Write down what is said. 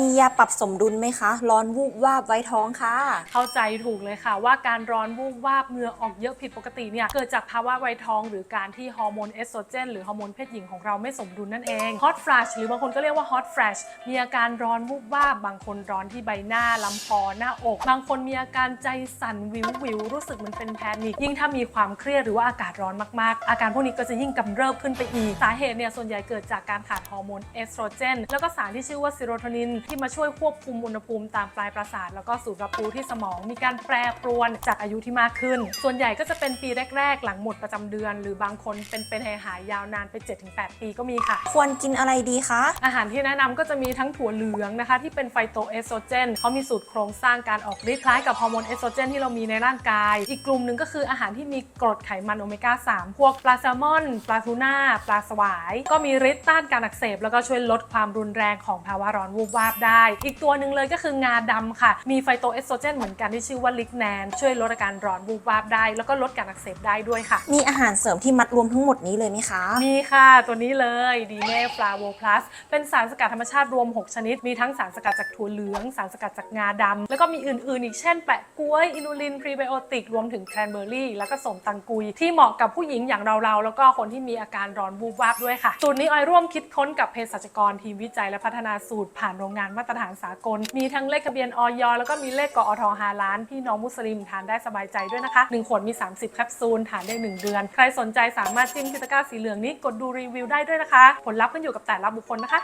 มียาปรับสมดุลไหมคะ ร้อนวูบวาบไว้ท้องค่ะ เข้าใจถูกเลยค่ะ ว่าการร้อนวูบวาบเหงื่อออกเยอะผิดปกติเนี่ยเกิดจากภาวะไวท้อง หรือการที่ฮอร์โมนเอสโตรเจนหรือฮอร์โมนเพศหญิงของเราไม่สมดุลนั่นเองฮอตฟลชหรือบางคนก็เรียกว่าฮอตแฟลชมีอาการร้อนวูบวาบบางคนร้อนที่ใบหน้าลำคอหน้าอก บางคนมีอาการใจสั่นวิววิวรู้สึกเหมันเป็นแพนิคยิ่งถ้ามีความเครียดหรือว่าอากาศร้อนมากๆ อาการพวกนี้ก็จะยิ่งกำเริบขึ้นไปอีกสาเหตุเนี่ยส่วนใหญ่เกิดจากการขาดฮอร์โมนเอสโตรเจนแล้วก็สารที่ชื่อว่าซีโรโทนินที่มาช่วยควบคุมอุณหภูมิตามปลายประสาท แล้วก็สูบรับรู้ที่สมอง มีการแปรปรวนจากอายุที่มากขึ้น ส่วนใหญ่ก็จะเป็นปีแรก ๆ หลังหมดประจำเดือน หรือบางคนเป็นเป็นหายหายๆยาวนานไป 7-8 ปีก็มีค่ะ ควรกินอะไรดีคะ อาหารที่แนะนำก็จะมีทั้งถั่วเหลืองนะคะ ที่เป็นไฟโตเอสโตรเจนเขามีสูตรโครงสร้างการออกฤทธิ์คล้ายกับฮอร์โมนเอสโตรเจนที่เรามีในร่างกาย อีกกลุ่มหนึ่งก็คืออาหารที่มีกรดไขมันโอเมก้า3พวกปลาแซลมอนปลาทูน่าปลาสวาย ก็มีฤทธิ์ต้านการอักเสบแล้วก็ช่วยลดความรุนแรงของภาวะร้อนวูบวาบได้ อีกตัวหนึ่งเลยก็คืองาดำค่ะ มีไฟโตเอสโตรเจนเหมือนกันที่ชื่อว่าลิกแนนช่วยลดอาการร้อนวูบวาบได้ แล้วก็ลดการอักเสบได้ด้วยค่ะ มีอาหารเสริมที่มัดรวมทั้งหมดนี้เลยไหมคะ มีค่ะตัวนี้เลยดีเน่ฟลาโวพลัสเป็นสารสกัดธรรมชาติรวม 6 ชนิด มีทั้งสารสกัดจากถั่วเหลือง สารสกัดจากงาดำแล้วก็มีอื่นๆ อีกเช่นแปะกล้วยอินูลินพรีไบโอติกรวมถึงแครนเบอร์รี่แล้วก็สมตังกุย ที่เหมาะกับผู้หญิงอย่างเราๆแล้วก็คนที่มีอาการร้อนวูบวาบด้วยค่ะสูตรนี้ออยร่วมคิดค้นกับเภสัชกรทีมวิจัยและพัฒนาสูตรผ่านโรงงานมาตรฐานสากล มีทั้งเลขทะเบียนออยแล้วก็มีเลขกอทฮาล้านพี่น้องมุสลิมทานได้สบายใจด้วยนะคะหนึ่งขวดมี 30แคปซูลทานได้หนึ่งเดือน ใครสนใจสามารถจิ้มที่ตะกร้าสีเหลืองนี้กดดูรีวิวได้ด้วยนะคะ ผลลัพธ์ขึ้นอยู่กับแต่ละบุคคลนะคะ